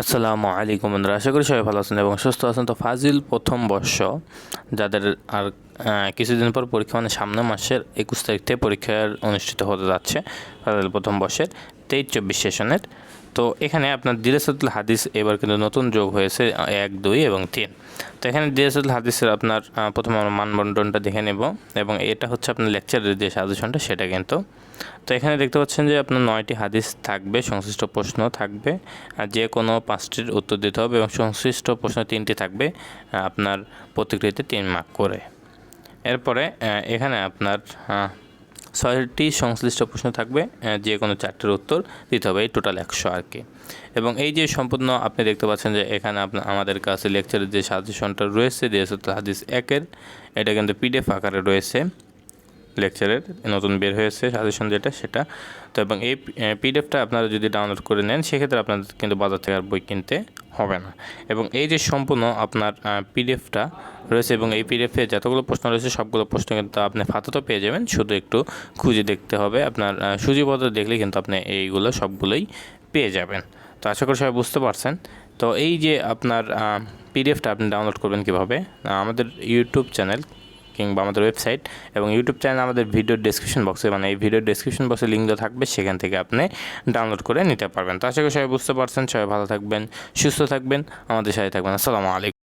আসসালামু আলাইকুম বন্ধুরা, আশা করি সবাই ভালো আছেন এবং সুস্থ আছেন। তো ফাজিল প্রথম বর্ষ, যাদের আর কিছুদিন পর পরীক্ষা মানে সামনে মাসের একুশ তারিখ থেকে পরীক্ষার অনুষ্ঠিত হতে যাচ্ছে ফাজিল প্রথম বর্ষের তেইশ চব্বিশ সেশনের। তো এখানে আপনার দিরাসাতুল হাদিস এবার কিন্তু নতুন যোগ হয়েছে এক, দুই এবং তিন। তো এখানে দিরাসাতুল হাদিসের আপনার প্রথমে আমরা মানবন্টনটা দেখে নেব এবং এটা হচ্ছে আপনার লেকচারের যে সাজেশনটা সেটা কিন্তু। তো এখানে দেখতে পাচ্ছেন যে আপনার নয়টি হাদিস থাকবে, সংশ্লিষ্ট প্রশ্ন থাকবে, আর যে কোনো পাঁচটির উত্তর দিতে হবে এবং সংশ্লিষ্ট প্রশ্ন তিনটি থাকবে আপনার প্রতিক্রিয়াতে তিন মার্ক করে। এরপরে এখানে আপনার ছয়টি সংশ্লিষ্ট প্রশ্ন থাকবে যে কোনো চারটের উত্তর দিতে হবে, এই টোটাল একশো আর কি। এবং এই যে সম্পূর্ণ আপনি দেখতে পাচ্ছেন যে এখানে আপনার আমাদের কাছে লেকচারের যে সাজেশনটা রয়েছে দিয়েছে হাদিস একের, এটা কিন্তু পিডিএফ আকারে রয়েছে। লেকচারের নতুন বের হয়েছে সাজেশন যেটা সেটা। তো এবং এই পিডিএফটা আপনারা যদি ডাউনলোড করে নেন সেক্ষেত্রে আপনাদের কিন্তু বাজার থেকে আর বই কিনতে হবে না। এবং এই যে সম্পূর্ণ আপনার পিডিএফটা রয়েছে এবং এই পিডিএফে যতগুলো প্রশ্ন রয়েছে সবগুলো প্রশ্ন কিন্তু আপনি ফাতাতো পেয়ে যাবেন। শুধু একটু খুঁজে দেখতে হবে। আপনার আহ, সূচিপত্র দেখলে কিন্তু আপনি এইগুলো সবগুলোই পেয়ে যাবেন। তো আশা করি সবাই বুঝতে পারছেন। তো এই যে আপনার পিডিএফটা আপনি ডাউনলোড করবেন কীভাবে? আমাদের ইউটিউব চ্যানেল কিংবা আমাদের ওয়েবসাইট এবং ইউটিউব চ্যানেল আমাদের ভিডিও ডেসক্রিপশন বক্সে মানে এই ভিডিও ডেসক্রিপশন বক্সে লিঙ্ক দেওয়া থাকবে, সেখান থেকে আপনি ডাউনলোড করে নিতে পারবেন। তো আশা করি সবাই বুঝতে পারছেন, সবাই ভালো থাকবেন, সুস্থ থাকবেন, আমাদের সাথে থাকবেন। আসসালামু আলাইকুম।